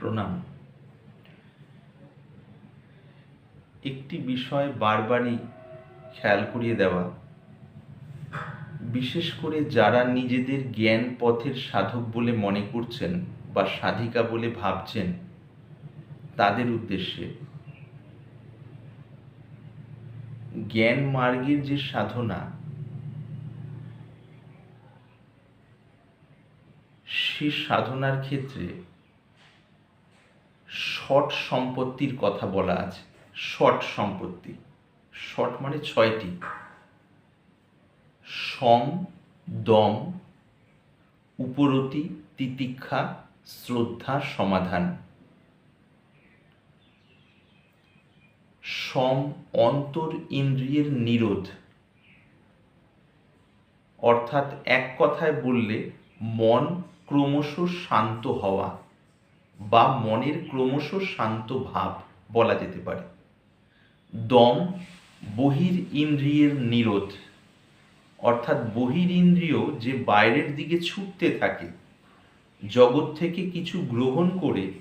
প্রণাম। একটি বিষয় বারবারই খেয়াল করিয়ে দেওয়া। বিশেষ করে যারা নিজেদের জ্ঞান পথের সাধক বলে মনে করছেন বা সাধিকা বলে ভাবছেন, তাদের উদ্দেশ্যে। জ্ঞান মার্গের যে সাধনা, সে সাধনার ক্ষেত্রে শট সম্পত্তির কথা বলা আছে। শট সম্পত্তি। শট মানে ছয়টি। সম দম, উপরতি, তিতিক্ষা, শ্রদ্ধা, সমাধান। সম অন্তর, ইন্দ্রিয়ের নিরোধ। অর্থাৎ এক কথায় বললে মন ক্রমশ শান্ত হওয়া। বা মনের ক্রমশ শান্ত ভাব বলা যেতে পারে। দম বহির ইন্দ্রিয়ের নিরোধ। অর্থাৎ বহির ইন্দ্রিয় যে বাইরের দিকে ছুটতে থাকে, জগৎ থেকে কিছু গ্রহণ করে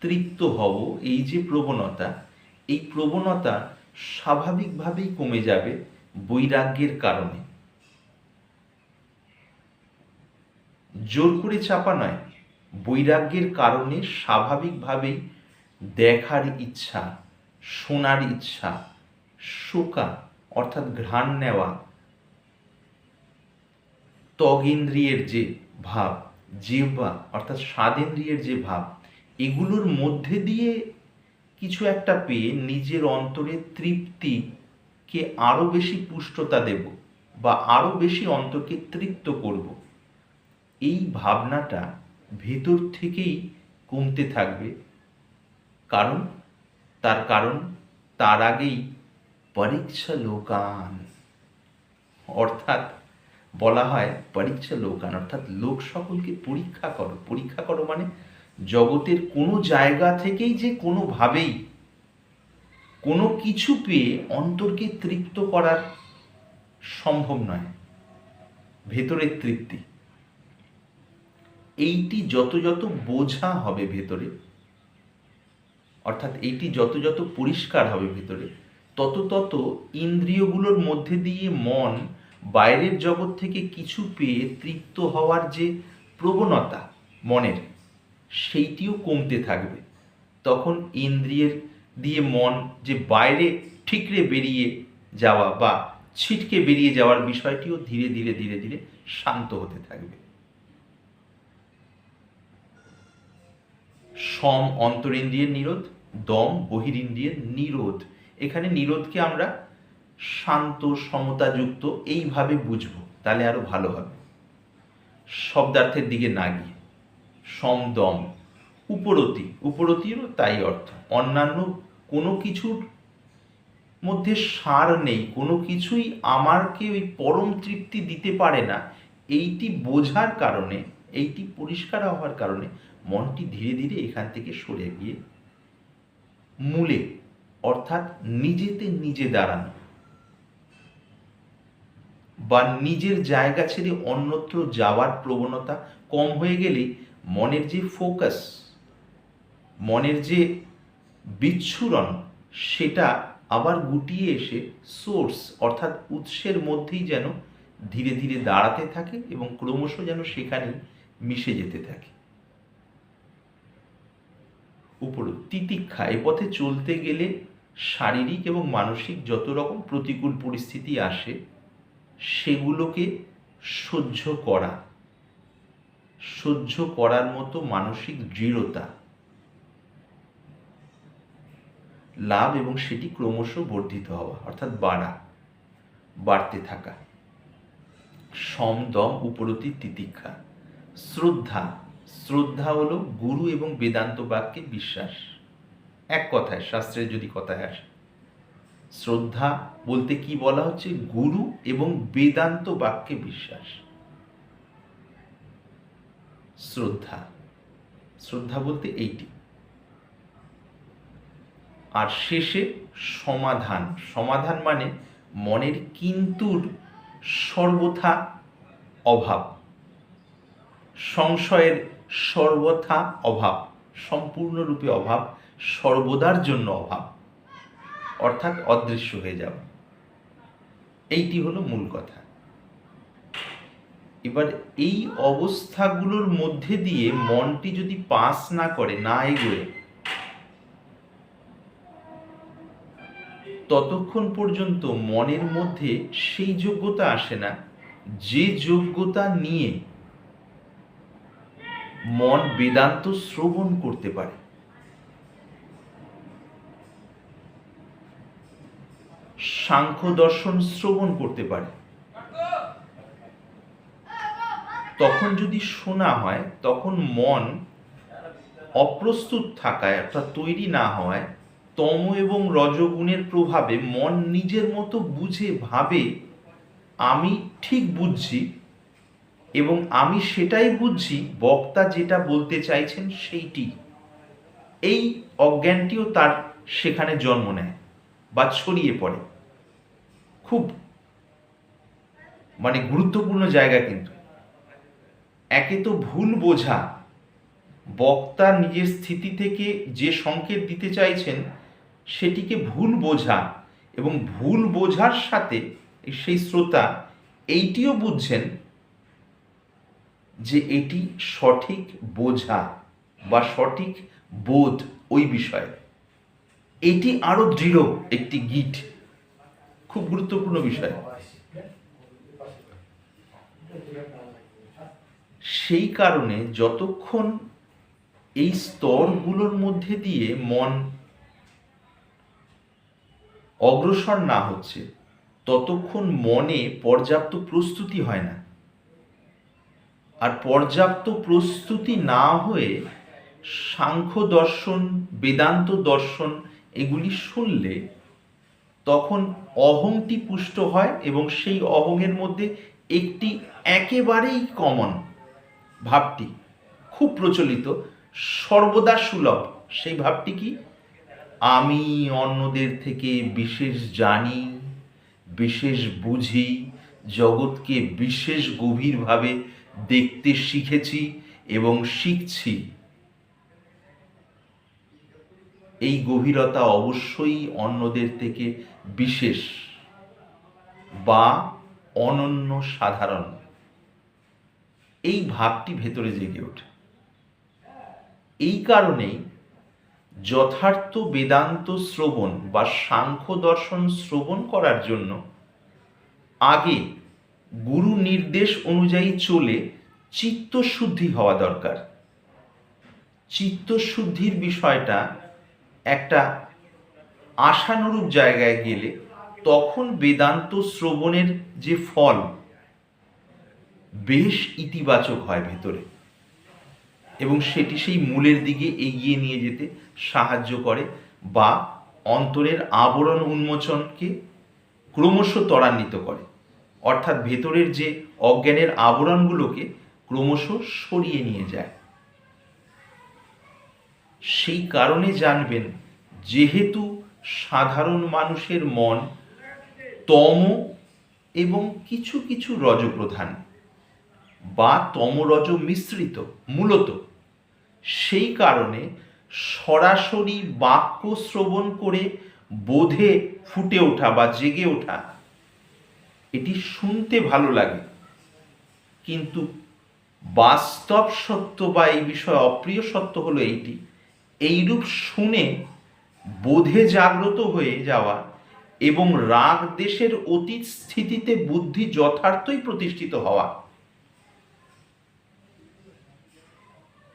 তৃপ্ত হব, এই যে প্রবণতা, এই প্রবণতা স্বাভাবিকভাবেই কমে যাবে বৈরাগ্যের কারণে। জোর করে চাপা নয় বৈরাগ্যের কারণে স্বাভাবিকভাবেই দেখার ইচ্ছা, শোনার ইচ্ছা, শোকা, অর্থাৎ ঘ্রাণ নেওয়া, ত্বগেন্দ্রিয়ের যে ভাব জিহ্বা অর্থাৎ স্বাদেন্দ্রিয়ের যে ভাব, এগুলোর মধ্যে দিয়ে কিছু একটা পেয়ে নিজের অন্তরের তৃপ্তিকে আরও বেশি পুষ্টতা দেব বা আরও বেশি অন্তরকে তৃপ্ত করব। এই ভাবনাটা ভেতর থেকেই কমতে থাকবে। কারণ, তার কারণ, তার আগেই পরীক্ষা লোকান অর্থাৎ, বলা হয় পরীক্ষা লোকান অর্থাৎ লোক সকলকে পরীক্ষা করো। পরীক্ষা করো মানে জগতের কোনো জায়গা থেকেই যে কোনোভাবেই কোনো কিছু পেয়ে অন্তরকে তৃপ্ত করার সম্ভব নয়। ভেতরের তৃপ্তি। এইটি যত যত বোঝা হবে ভেতরে, অর্থাৎ এইটি যত যত পরিষ্কার হবে ভেতরে, তত তত ইন্দ্রিয়গুলোর মধ্যে দিয়ে মন বাইরের জগৎ থেকে কিছু পেয়ে তৃপ্ত হওয়ার যে প্রবণতা মনের, সেইটিও কমতে থাকবে। তখন ইন্দ্রিয়ের দিয়ে মন যে বাইরে ঠিকরে বেরিয়ে যাওয়া বা ছিটকে বেরিয়ে যাওয়ার বিষয়টিও ধীরে ধীরে ধীরে ধীরে শান্ত হতে থাকবে। সম অন্তরিন্দ্রিয়ের নিরোধ, দম বহিরিন্দ্রিয়ের নিরোধ। এখানে নিরোধকে আমরা শান্ত, সমতাযুক্ত এইভাবে বুঝব, তাহলে আরও ভালো হবে। শব্দার্থের দিকে না গিয়ে। সম, দম, উপরতি। উপরতিরও তাই অর্থ। অন্যান্য কোনো কিছুর মধ্যে সার নেই, কোনো কিছুই আমারকে ওই পরম তৃপ্তি দিতে পারে না। এইটি বোঝার কারণে, এইটি পরিষ্কার হওয়ার কারণে মনটি ধীরে ধীরে এখান থেকে সরে গিয়ে মূলে, অর্থাৎ নিজেতে নিজে দাঁড়ানো বা নিজের জায়গা ছেড়ে অন্যত্র যাওয়ার প্রবণতা কম হয়ে গেলে মনের যে ফোকাস, মনের যে বিচ্ছুরণ, সেটা আবার গুটিয়ে এসে সোর্স, অর্থাৎ উৎসের মধ্যেই যেন ধীরে ধীরে দাঁড়াতে থাকে এবং ক্রমশ যেন সেখানে মিশে যেতে থাকে। উপর তিতিক্ষা এ পথে চলতে গেলে শারীরিক এবং মানসিক যত রকম প্রতিকূল পরিস্থিতি আসে, সেগুলোকে সহ্য করা, সহ্য করার মতো মানসিক দৃঢ়তা লাভ এবং সেটি ক্রমশ বর্ধিত হওয়া, অর্থাৎ বাড়া, বাড়তে থাকা। সমদম উপরতি তিতিক্ষা। শ্রদ্ধা শ্রদ্ধা হলো গুরু এবং বেদান্ত বাক্যে বিশ্বাস। এক কথায়, শাস্ত্রের যদি কথায় আসে। শ্রদ্ধা বলতে কি বলা হচ্ছে? গুরু এবং বেদান্ত বাক্যে বিশ্বাস। শ্রদ্ধা। শ্রদ্ধা বলতে এইটি। আর শেষে সমাধান। সমাধান মানে মনের কিন্তুর সর্বথা অভাব। সংশয়ের সর্বথা অভাব, সম্পূর্ণরূপে অভাব, সর্বদার জন্য অভাব। অর্থাৎ অদৃশ্য হয়ে যাওয়া এইটি হলো মূল কথা। এবার এই অবস্থাগুলোর মধ্যে দিয়ে মনটি যদি পাস না করে, না এগোয়, ততক্ষণ পর্যন্ত মনের মধ্যে সেই যোগ্যতা আসে না। যে যোগ্যতা নিয়ে মন বেদান্ত শ্রবণ করতে পারে। সাংখ্য দর্শন শ্রবণ করতে পারে। তখন যদি শোনা হয়, তখন মন অপ্রস্তুত থাকায় অর্থাৎ তৈরি না হওয়ায় তম এবং রজগুণের প্রভাবে মন নিজের মতো বুঝে ভাবে, আমি ঠিক বুঝছি। এবং আমি সেটাই বুঝছি বক্তা যেটা বলতে চাইছেন সেইটি। এই অজ্ঞানটিও তার সেখানে জন্ম নেয় বা ছড়িয়ে পড়ে। খুব মানে গুরুত্বপূর্ণ জায়গা কিন্তু। একে তো ভুল বোঝা। বক্তা নিজের স্থিতি থেকে যে সংকেত দিতে চাইছেন সেটিকে ভুল বোঝা এবং ভুল বোঝার সাথে সেই শ্রোতা এইটিও বুঝছেন যে এটি সঠিক বোঝা বা সঠিক বোধ ওই বিষয়ে। এটি আরও দৃঢ় একটি গিট খুব গুরুত্বপূর্ণ বিষয়। সেই কারণে যতক্ষণ এই স্তরগুলোর মধ্যে দিয়ে মন অগ্রসর না হচ্ছে, ততক্ষণ মনে পর্যাপ্ত প্রস্তুতি হয় না। আর পর্যাপ্ত প্রস্তুতি না হয়ে সাংখ্য দর্শন, বেদান্ত দর্শন এগুলি শুনলে তখন অহংটি পুষ্ট হয় এবং সেই অহংয়ের মধ্যে একটি একেবারেই কমন ভাবটি খুব প্রচলিত, সর্বদা সুলভ। সেই ভাবটি কি? আমি অন্যদের থেকে বিশেষ জানি, বিশেষ বুঝি, জগৎকে বিশেষ গভীরভাবে দেখতে শিখেছি এবং শিখছি। এই গভীরতা অবশ্যই অন্যদের থেকে বিশেষ বা অনন্য সাধারণ। এই ভাবটি ভেতরে জেগে ওঠে। এই কারণেই যথার্থ বেদান্ত শ্রবণ বা সাংখ্য দর্শন শ্রবণ করার জন্য আগে গুরু নির্দেশ অনুযায়ী চলে চিত্তশুদ্ধি হওয়া দরকার। চিত্তশুদ্ধির বিষয়টা একটা আশানুরূপ জায়গায় গেলে তখন বেদান্ত শ্রবণের যে ফল বেশ ইতিবাচক হয় ভেতরে এবং সেটি সেই মূলের দিকে এগিয়ে নিয়ে যেতে সাহায্য করে বা অন্তরের আবরণ উন্মোচনকে ক্রমশ ত্বরান্বিত করে। অর্থাৎ ভেতরের যে অজ্ঞানের আবরণগুলোকে ক্রমশ সরিয়ে নিয়ে যায়। সেই কারণে জানবেন, যেহেতু সাধারণ মানুষের মন তম এবং কিছু কিছু রজপ্রধান বা তমরজ মিশ্রিত মূলত, সেই কারণে সরাসরি বাক্য শ্রবণ করে বোধে ফুটে ওঠা বা জেগে ওঠা এটি শুনতে ভালো লাগে। কিন্তু বাস্তব সত্য বা এই বিষয়ে অপ্রিয় সত্য হলো এইটি। এইরূপ শুনে বোধে জাগ্রত হয়ে যাওয়া এবং রাগ দেশের অতীত স্থিতিতে বুদ্ধি যথার্থই প্রতিষ্ঠিত হওয়া।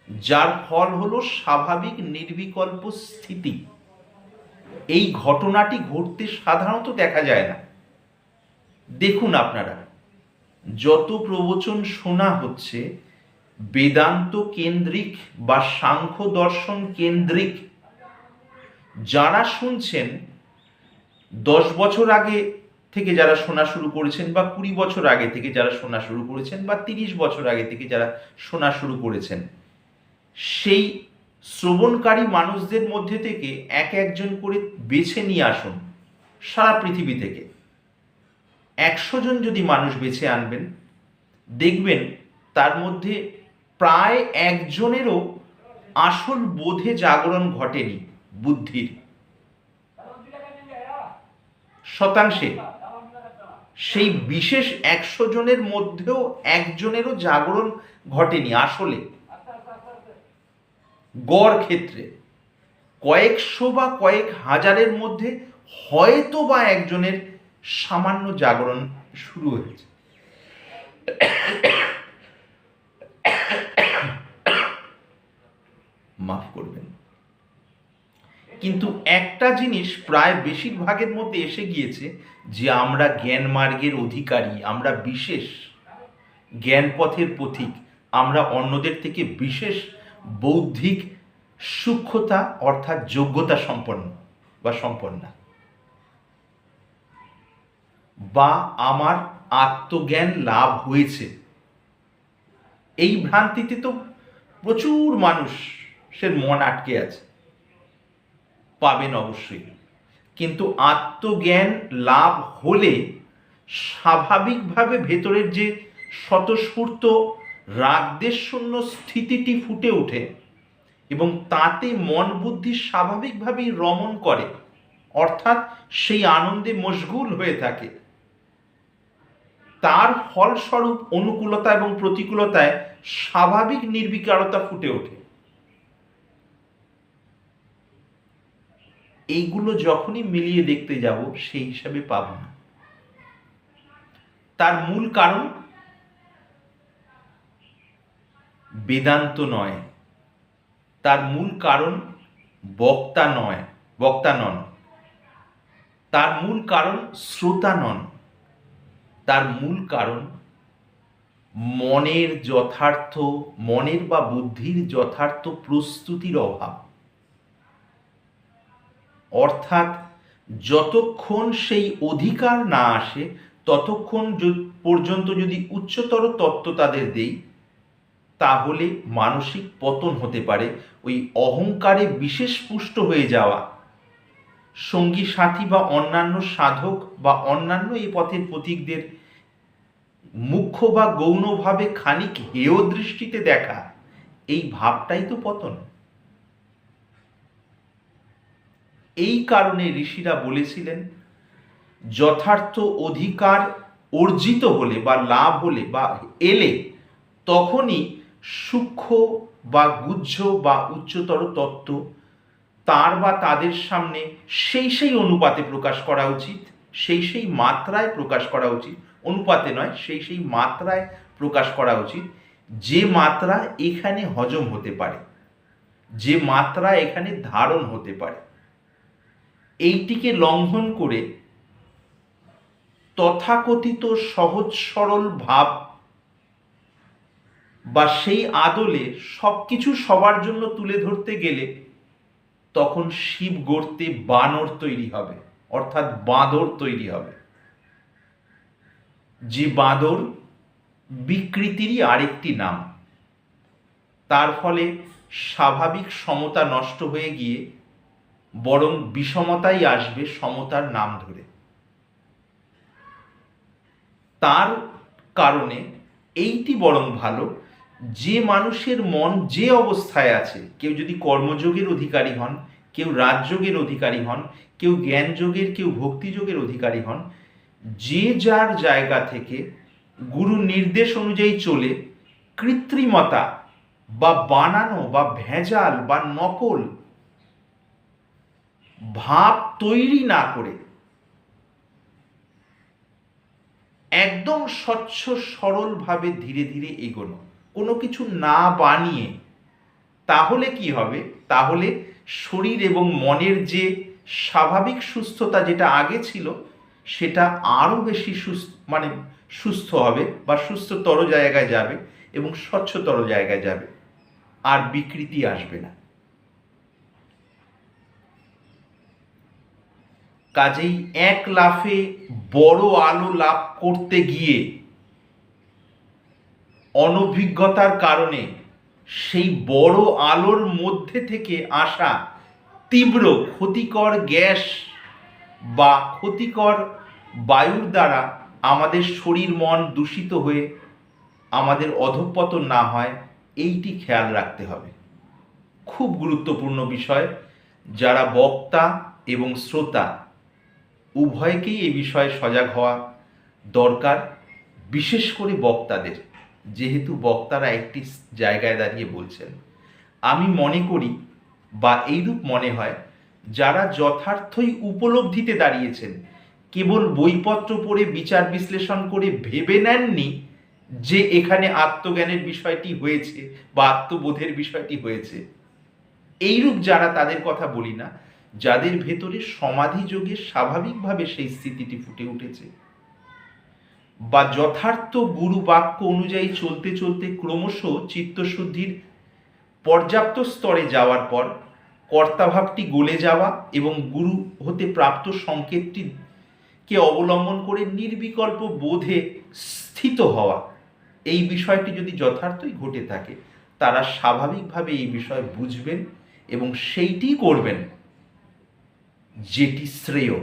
যার ফল হলো স্বাভাবিক নির্বিকল্প স্থিতি। এই ঘটনাটি ঘটতে সাধারণত দেখা যায় না। দেখুন আপনারা, যত প্রবচন শোনা হচ্ছে, বেদান্ত কেন্দ্রিক বা সাংখ্য দর্শন কেন্দ্রিক, যারা শুনছেন, দশ বছর আগে থেকে যারা শোনা শুরু করেছেন বা কুড়ি বছর আগে থেকে যারা শোনা শুরু করেছেন বা তিরিশ বছর আগে থেকে যারা শোনা শুরু করেছেন, সেই শ্রবণকারী মানুষদের মধ্যে থেকে এক একজন করে বেছে নিয়ে আসুন, সারা পৃথিবী থেকে। একশো জন যদি মানুষ বেছে আনবেন, দেখবেন তার মধ্যে প্রায় একজনেরও আসল বোধে জাগরণ ঘটেনি বুদ্ধির। শতাংশে। সেই বিশেষ একশো জনের মধ্যেও একজনেরও জাগরণ ঘটেনি আসলে। গড় ক্ষেত্রে কয়েকশো বা কয়েক হাজারের মধ্যে হয়তো বা একজনের সামান্য জাগরণ শুরু হয়েছে। মাফ করবেন। কিন্তু একটা জিনিস প্রায় বেশিরভাগের মধ্যে এসে গিয়েছে যে আমরা জ্ঞান মার্গের অধিকারী, আমরা বিশেষ জ্ঞান পথের পথিক, আমরা অন্যদের থেকে বিশেষ বৌদ্ধিক সূক্ষ্মতা অর্থাৎ যোগ্যতা সম্পন্ন বা সম্পন্না। বা আমার আত্মজ্ঞান লাভ হয়েছে। এই ভ্রান্তিতে তো প্রচুর মানুষের মন আটকে আছে। পাবেন অবশ্যই। কিন্তু আত্মজ্ঞান লাভ হলে স্বাভাবিকভাবে ভেতরের যে স্বতঃস্ফূর্ত রাগদের শূন্য স্থিতিটি ফুটে ওঠে এবং তাতে মন বুদ্ধি স্বাভাবিকভাবেই রমণ করে। অর্থাৎ সেই আনন্দে মশগুল হয়ে থাকে। তার ফলস্বরূপ অনুকূলতা এবং প্রতিকূলতায় স্বাভাবিক নির্বিকারতা ফুটে ওঠে। এইগুলো যখনই মিলিয়ে দেখতে যাব, সেই হিসাবে পাব না। তার মূল কারণ বেদান্ত নয়। তার মূল কারণ বক্তা নয়, বক্তা নন। তার মূল কারণ শ্রোতা নন। তার মূল কারণ মনের যথার্থ, মনের বা বুদ্ধির যথার্থ প্রস্তুতির অভাব। অর্থাৎ যতক্ষণ সেই অধিকার না আসে, ততক্ষণ পর্যন্ত যদি উচ্চতর তত্ত্ব তাদের দেই, তাহলে মানসিক পতন হতে পারে, ওই অহংকারে বিশেষ পুষ্ট হয়ে যাওয়া। সঙ্গী সাথী বা অন্যান্য সাধক বা অন্যান্য এই পথের প্রতীকদের মুখ্য বা গৌণভাবে খানিক হেয় দৃষ্টিতে দেখা, এই ভাবটাই তো পতন। এই কারণে ঋষিরা বলেছিলেন, যথার্থ অধিকার অর্জিত হলে বা লাভ হলে বা এলে তখনই সূক্ষ্ম বা গুহ্য বা উচ্চতর তত্ত্ব তার বা তাদের সামনে সেই সেই অনুপাতে প্রকাশ করা উচিত, সেই সেই মাত্রায় প্রকাশ করা উচিত অনুপাতে নয়, সেই সেই মাত্রায় প্রকাশ করা উচিত। যে মাত্রা এখানে হজম হতে পারে, যে মাত্রা এখানে ধারণ হতে পারে, এইটিকে লঙ্ঘন করে তথাকথিত সহজ সরল ভাব বা সেই আদলে সব কিছু সবার জন্য তুলে ধরতে গেলে তখন শিব গড়তে বানর তৈরি হবে, অর্থাৎ বাঁদর তৈরি হবে। যে বাঁদর বিকৃতিরই আরেকটি নাম। তার ফলে স্বাভাবিক সমতা নষ্ট হয়ে গিয়ে বরং বিষমতাই আসবে সমতার নাম ধরে। তার কারণে এইটি বরং ভালো, যে মানুষের মন যে অবস্থায় আছে, কেউ যদি কর্মযোগের অধিকারী হন, কেউ রাজযোগের অধিকারী হন, কেউ জ্ঞানযোগের, কেউ ভক্তিযোগের অধিকারী হন যে যার জায়গা থেকে গুরু নির্দেশ অনুযায়ী চলে কৃত্রিমতা বা বানানো বা ভেজাল বা নকল ভাব তৈরি না করে একদম স্বচ্ছ, সরলভাবে ধীরে ধীরে এগোনো, কোনো কিছু না বানিয়ে, তাহলে কি হবে? তাহলে শরীর এবং মনের যে স্বাভাবিক সুস্থতা যেটা আগে ছিল সেটা আরও বেশি সুস্থ মানে সুস্থ হবে বা সুস্থতর জায়গায় যাবে এবং স্বচ্ছতর জায়গায় যাবে। আর বিকৃতি আসবে না। কাজেই এক লাফে বড় আলো লাভ করতে গিয়ে অনভিজ্ঞতার কারণে সেই বড় আলোর মধ্যে থেকে আসা তীব্র ক্ষতিকর গ্যাস বা ক্ষতিকর বায়ুর দ্বারা আমাদের শরীর মন দূষিত হয়ে আমাদের অধঃপতন না হয়, এইটি খেয়াল রাখতে হবে। খুব গুরুত্বপূর্ণ বিষয়, যারা বক্তা এবং শ্রোতা, উভয়কেই এই বিষয়ে সজাগ হওয়া দরকার, বিশেষ করে বক্তাদের। যেহেতু বক্তারা একটি জায়গায় দাঁড়িয়ে বলছেন, আমি মনে করি বা এইরূপ মনে হয় যারা যথার্থই উপলব্ধিতে দাঁড়িয়েছেন, কেবল বইপত্র পড়ে বিচার বিশ্লেষণ করে ভেবে নেননি যে এখানে আত্মজ্ঞানের বিষয়টি হয়েছে বা আত্মবোধের বিষয়টি হয়েছে। এইরূপ যারা তাদের কথা বলি না, যাদের ভেতরে সমাধি যোগে স্বাভাবিকভাবে সেই স্থিতিটি ফুটে উঠেছে। বা যথার্থ গুরু বাক্য অনুযায়ী চলতে চলতে ক্রমশ চিত্তশুদ্ধির পর্যাপ্ত স্তরে যাওয়ার পর কর্তাভাবটি গলে যাওয়া এবং গুরু হতে প্রাপ্ত সংকেতটি কে অবলম্বন করে নির্বিকল্প বোধে স্থিত হওয়া, এই বিষয়টি যদি যথার্থই ঘটে থাকে, তারা স্বাভাবিকভাবে এই বিষয় বুঝবেন এবং সেইটি করবেন যেটি শ্রেয়।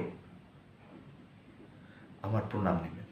আমার প্রণাম নেবেন।